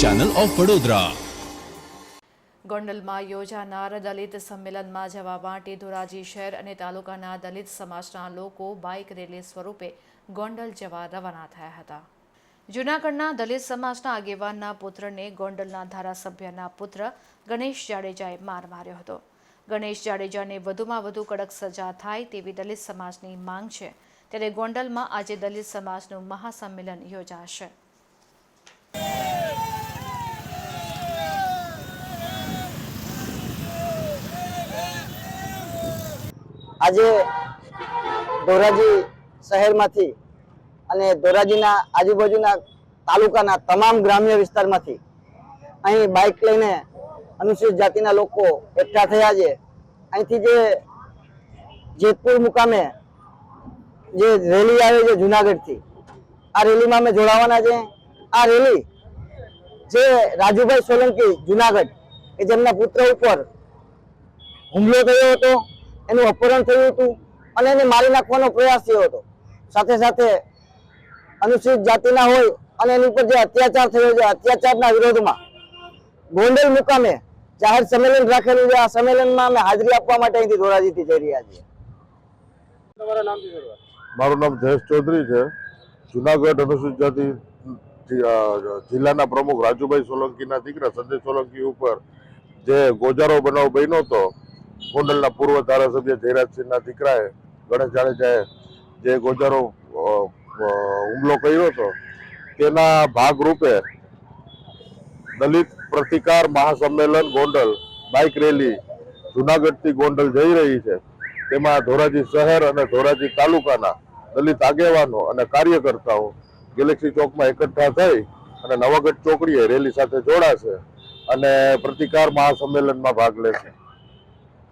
Channel of Vadodara ગોંડલમાં યોજાનાર દલિત સંમેલનમાં જવા માટે ધોરાજી શહેર અને તાલુકાના દલિત સમાજના લોકો બાઇક રેલી સ્વરૂપે ગોંડલ જવા રવાના થયા હતા. જૂનાગઢના દલિત સમાજના આગેવાનના પુત્રને ગોંડલના ધારાસભ્યના પુત્ર ગણેશ જાડેજાએ માર માર્યો હતો. ગણેશ જાડેજાને વધુમાં વધુ કડક સજા થાય તેવી દલિત સમાજની માંગ છે. ત્યારે ગોંડલમાં આજે દલિત સમાજનું મહાસંમેલન યોજાશે. આજે ધોરાજી શહેરમાંથી અને ધોરાજીના આજુબાજુના તાલુકાના તમામ ગ્રામ્ય વિસ્તારમાંથી અહીં બાઇક લઈને અનુસૂચિત જાતિના લોકો એકઠા થયા છે. અહીંથી જે જેતપુર મુકામે જે રેલી આવે છે જુનાગઢથી, આ રેલીમાં અમે જોડાવાના છે. આ રેલી જે રાજુભાઈ સોલંકી જુનાગઢ કે જેમના પુત્ર ઉપર હુમલો થયો હતો એનું અપહરણ થયું હતું અને એને મારી નાખવાનો પ્રયાસ થયો હતો. સાથે સાથે અનુસૂચિત જાતિના હોય અને એની ઉપર જે અત્યાચાર થયો છે અત્યાચારના વિરોધમાં ગોંડલ મુકામે જાહેર સંમેલન રાખેલું છે. આ સંમેલનમાં અમે હાજરી આપવા માટે અહીંથી ધોરાજીથી જઈ રહ્યા છીએ. મારું નામ જયેશ ચૌધરી છે. જુનાગઢ અનુસૂચિત જાતિ જિલ્લાના પ્રમુખ રાજુભાઈ સોલંકીના દીકરા સંજય સોલંકી ઉપર જે ગોજારો બનાવ બન્યો હતો ગોંડલના પૂર્વ ધારાસભ્ય જયરાજસિંહના દીકરાએ ગણેશ જાડેજાએ જે ગોજારો હુમલો કર્યો હતો, તેના ભાગરૂપે દલિત પ્રતિકાર મહાસંમેલન ગોંડલ બાઇક રેલી જુનાગઢથી ગોંડલ જઈ રહી છે. તેમાં ધોરાજી શહેર અને ધોરાજી તાલુકાના દલિત આગેવાનો અને કાર્યકર્તાઓ ગેલેક્સી ચોકમાં એકઠા થઈ અને નવાગઢ ચોકડીએ રેલી સાથે જોડાશે અને પ્રતિકાર મહાસંમેલનમાં ભાગ લેશે.